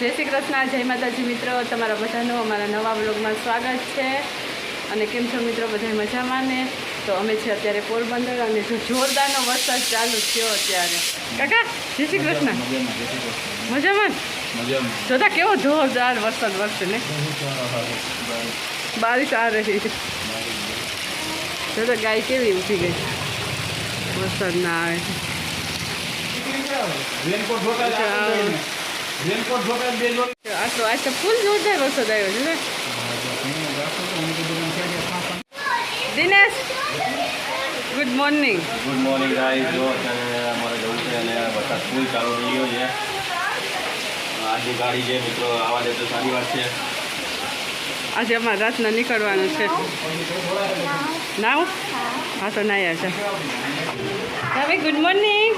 જય શ્રી કૃષ્ણ જય માતાજી મિત્રો. તમારા બધાનું અમારા નવા બ્લોગમાં સ્વાગત છે. અને કેમ છો મિત્રો? બધા મજામાં ને? તો અમે છે અત્યારે પોરબંદર અને જો જોરદારનો વરસાદ ચાલુ થયો અત્યારે. કાકા જય શ્રી કૃષ્ણ. મજામાં? જોતા કેવો જોરદાર વરસાદ વરસે ને? બારીશ આ રહી જોતા ગાય કેવી ઉઠી ગઈ? વરસાદ ના આવે. રેનકોટ જોતા જ બે જોડે. આટલો આજ તો ફૂલ જોરદાર વરસાદ આવ્યો છે ને. Dinesh good morning good morning guys જો અત્યારે અમારે જવું છે અને વરસાદ ફૂલ ચાલુ થઈ ગયો છે. આજની ગાડી છે મિત્રો આવા દે તો સારી વાત છે. આજે અમારે રાતના નીકળવાનું છે. નાવ? હા તો નાયા છે. હવે ગુડ મોર્નિંગ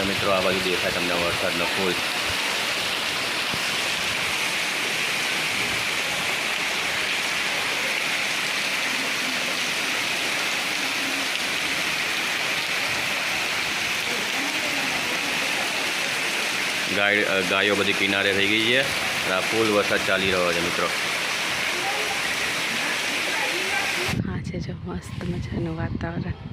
અને મિત્રો, આ બાજુ દેખાય તમને વરસાદનો ફૂલ. ગાય ગાયો બધી કિનારે થઈ ગઈ છે અને આ ફૂલ વરસાદ ચાલી રહ્યો છે, મિત્રો. હા, છે જો મસ્ત મજાનું વાતાવરણ.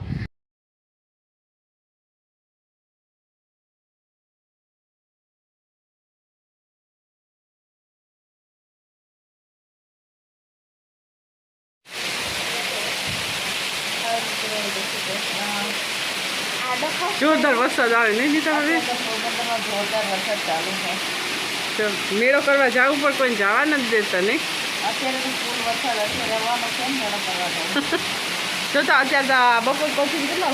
જોરદાર વરસાદ આવે નહીં નીતા હવે? છે તો મેળો કરવા જવું પણ કોઈ જવા નથી દેતા નહીં? તો જો તો અત્યારે બપોર પછી કેટલો?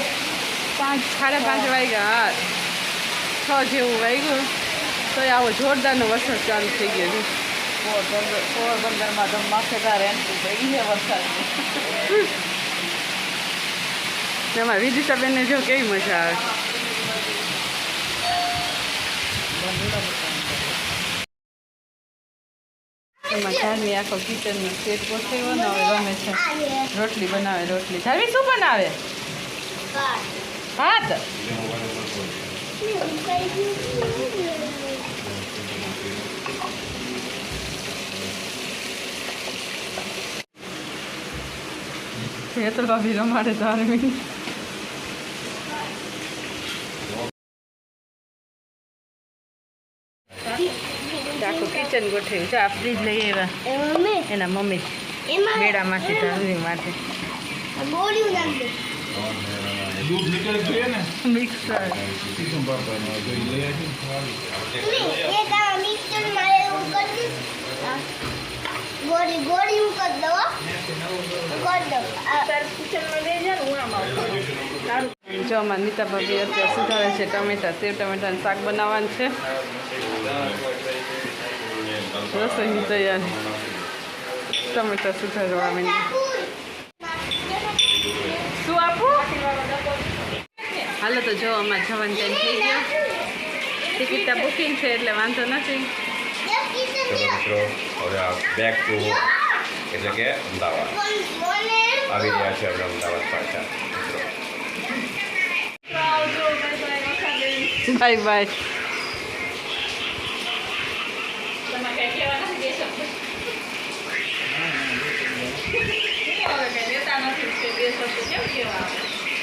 પાંચ સાડા પાંચ વાગ્યા છ જેવું વાગ્યું. તો આવો જોરદારનો વરસાદ ચાલુ થઈ ગયો છે. પોરબંદર પોરબંદરમાં ધમાકેદાર એન્ટ્રી પડી છે વરસાદની એમાં વિદિતાબેનને જો કેવી મજા આવે. એમાં ધાર્મી આખો કિચનનો સેટ ગોઠવ્યો છે. રોટલી બનાવે, રોટલી. ધાર્મી શું બનાવે? ભાત. તો ભાભી રમાડે ધાર્મી આખું કિચન ગોઠવ્યું. તો આ ફ્રીજ લઈ આવ્યા એના મમ્મી મેળામાંથી ધાર્મી માટે માટે મિક્સર આવી ગોળી ગોળી હું. કરી દઉં. કરી દઉં આ જો અમારા નીતા ભાભી અત્યારે સુધારે છે ટમેટા. સેવ ટમેટાનું શાક બનાવવાનું છે. રસોઈની તૈયારી ટમેટા સુધારવા માંડી શું આપું હાલો તો જો અમારે જવાનું ટાઈમ થઈ ગયો ટિકિટના બુકિંગ છે એટલે વાંધો નથી મિત્રો હવે આ બેક ટુ એટલે કે અમદાવાદ આવી રહ્યા છે આપણે અમદાવાદ પાછા મિત્રો બાય બાય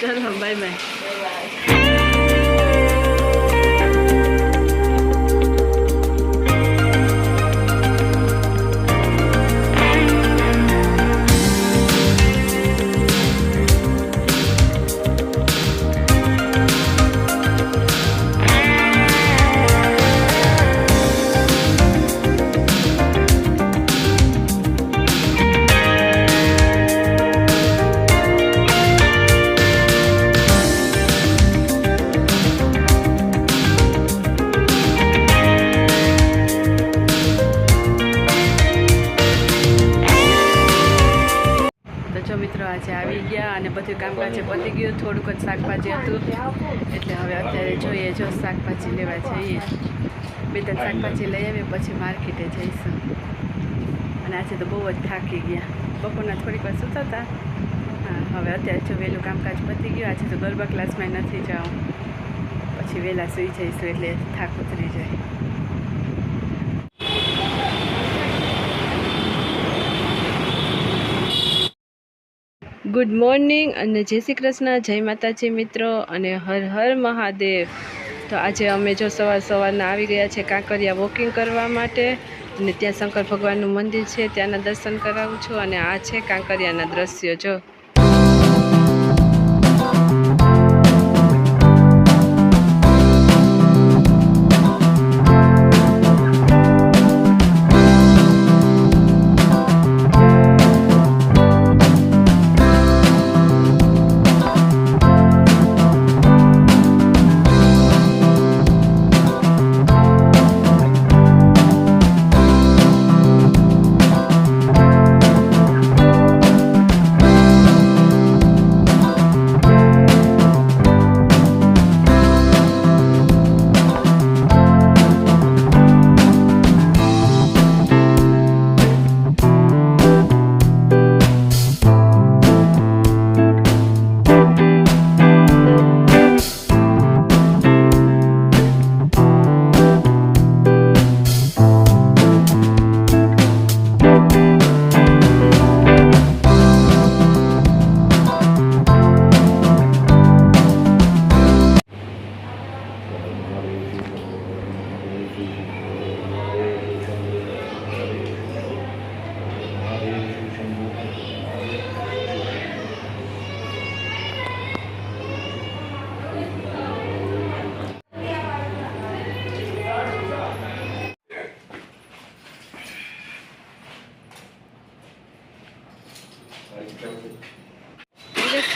ચલો બાય બાય તો હતું એટલે હવે અત્યારે જોઈએ જો શાકભાજી લેવા જઈએ. બે ત્રણ શાકભાજી લઈ આવીએ, પછી માર્કેટે જઈશું. અને આજે તો બહુ જ થાકી ગયા. બપોરના થોડીક વાર સૂતા હતા. હા, હવે અત્યારે જો વહેલું કામકાજ પતી ગયું, આજે તો ગરબા ક્લાસમાં નથી જાઉં. પછી વહેલા સૂઈ જઈશું એટલે થાક ઉતરી જાય. ગુડ મોર્નિંગ અને જય શ્રી કૃષ્ણ, જય માતાજી મિત્રો અને હર હર મહાદેવ. તો આજે અમે જો સવાર સવારના આવી ગયા છે કાંકરિયા વોકિંગ કરવા માટે અને ત્યાં શંકર ભગવાનનું મંદિર છે, ત્યાંના દર્શન કરાવું છું અને આ છે કાંકરિયાના દ્રશ્યો, જો.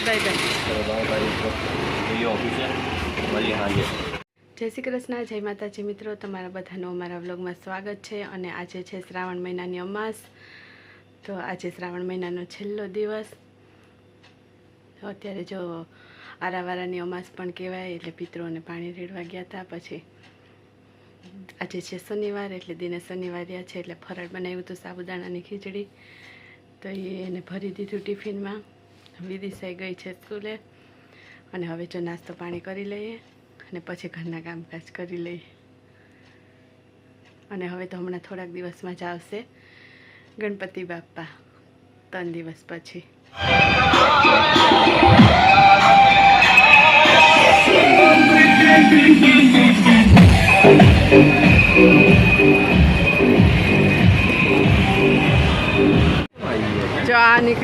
બાય બાય ઓફિસે મળીએ સાંજે જય શ્રી કૃષ્ણ જય માતાજી. મિત્રો તમારા બધાનું અમારા વ્લોગમાં સ્વાગત છે અને આજે છે શ્રાવણ મહિનાની અમાસ. તો આજે શ્રાવણ મહિનાનો છેલ્લો દિવસ. અત્યારે જો આરાવારાની અમાસ પણ કહેવાય એટલે પિત્રોને પાણી રેડવા ગયા હતા પછી આજે છે શનિવાર એટલે દિને શનિવાર્યા છે એટલે ફરાળ બનાવ્યું હતું સાબુદાણાની ખીચડી. તો એ એને ભરી દીધું ટિફિનમાં. વિદિશાઈ ગઈ છે સ્કૂલે. અને હવે જો નાસ્તો પાણી કરી લઈએ અને પછી ઘરના કામકાજ કરી લઈએ. અને હવે તો હમણાં થોડાક દિવસમાં જ આવશે ગણપતિ બાપ્પા. ત્રણ દિવસ પછી.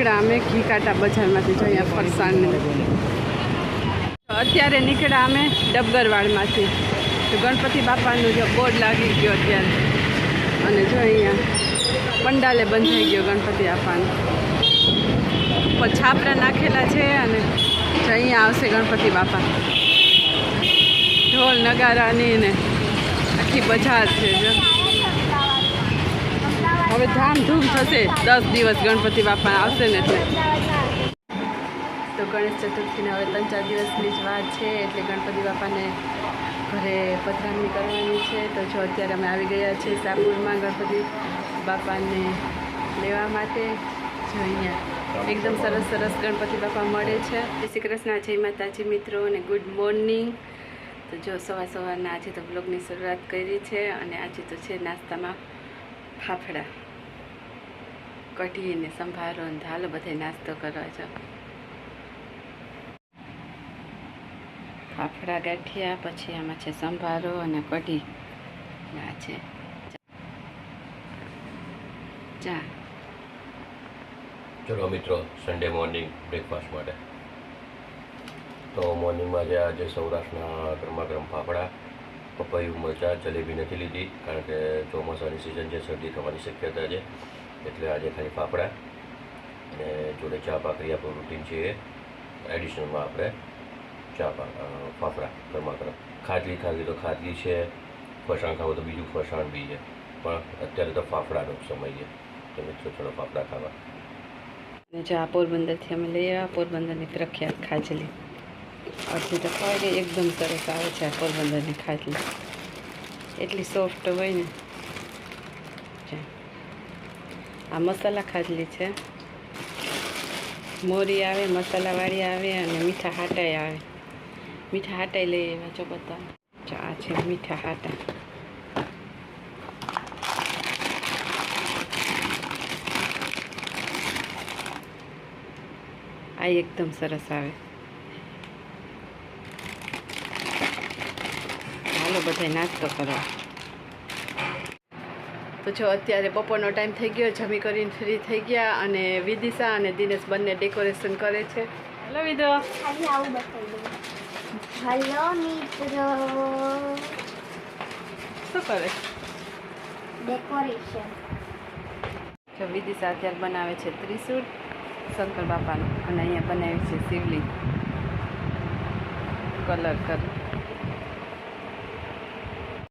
નીકળ્યા અમે ઘી કાંટા બજારમાંથી જો અહીંયા ફરસાણ અત્યારે નીકળ્યા અમે ડબગરવાડમાંથી. તો ગણપતિ બાપાનું જો બોર્ડ લાગી ગયો અત્યારે. અને જો અહીંયા પંડાલે બંધાઈ ગયો ગણપતિ બાપાનું. ઉપર છાપરા નાખેલા છે અને જો અહીંયા આવશે ગણપતિ બાપા. ઢોલ, નગારાની ને આખી બજાર છે જો. હવે ધામધૂમ થશે. દસ દિવસ ગણપતિ બાપા આવશે ને એટલે. તો ગણેશ ચતુર્થીને હવે ત્રણ ચાર દિવસની જ વાત છે, એટલે ગણપતિ બાપાને ઘરે પધરામણી કરવાની છે. તો જો અત્યારે અમે આવી ગયા છીએ સાપુરમાં ગણપતિ બાપાને લેવા માટે. જો અહીંયા એકદમ સરસ સરસ ગણપતિ બાપા મળે છે. શ્રી કૃષ્ણ, જય માતાજી મિત્રો અને ગુડ મોર્નિંગ. તો જો સવાર સવારના આજે તો બ્લોગની શરૂઆત કરી છે અને આજે તો છે નાસ્તામાં ફાફડા. કઢી ને સંભારો ને હાલો બધે નાસ્તો કરવા છો ફાફડા ગાંઠિયા, પછી આમાં છે સંભારો અને કઢી. આ છે. ચા. ચલો મિત્રો સન્ડે મોર્નિંગ બ્રેકફાસ્ટ માટે. તો મોર્નિંગમાં જે આજે સૌરાષ્ટ્રના ગરમા ગરમ ફાફડા, પપૈયું મરચાં, જલેબી નથી લીધી, કારણ કે ચોમાસાની સિઝન છે, શરદી થવાની શક્યતા છે. એટલે આજે ખાલી ફાફડા અને જોડે ચા ભાખરી, આપણું રૂટીન છે એડિશનલમાં આપણે ચા ફાફડા ગરમા ગરમ ખાટલી ખાવી તો ખાટલી છે, ફરસાણ ખાવું તો બીજું ફરસાણ બી છે. પણ અત્યારે તો ફાફડાનો સમય છે. તો મિત્રો ચલો ફાફડા ખાવા. અને જો પોરબંદરથી અમે લઈ આવ્યા, પોરબંદરની પ્રખ્યાત ખાજલી. અડધી તો ખવાય ગઈ, એકદમ સરસ આવે છે આ પોરબંદરની ખાજલી. એટલી સોફ્ટ હોય ને જો. આ મસાલા ખાજલી છે. મોરી આવે, મસાલાવાળી આવે અને મીઠા હાટાઈ આવે. મીઠા હાટાઈ લઈ આવ્યા છો બધા આ છે મીઠા હાટા. આ એકદમ સરસ આવે. હાલો બધા નાસ્તો કરવા તો જો અત્યારે બપોરનો ટાઈમ થઈ ગયો જમી કરીને ફ્રી થઈ ગયા અને વિદિશા અને દિનેશ બંને ડેકોરેશન કરે છે. હેલો વિદો. હેલો મિત્રો. શું કરે? ડેકોરેશન જો વિદિશા અત્યારે બનાવે છે ત્રિશુળ શંકર બાપાનું. અને અહીંયા બનાવ્યું છે શિવલિંગ. કલર કર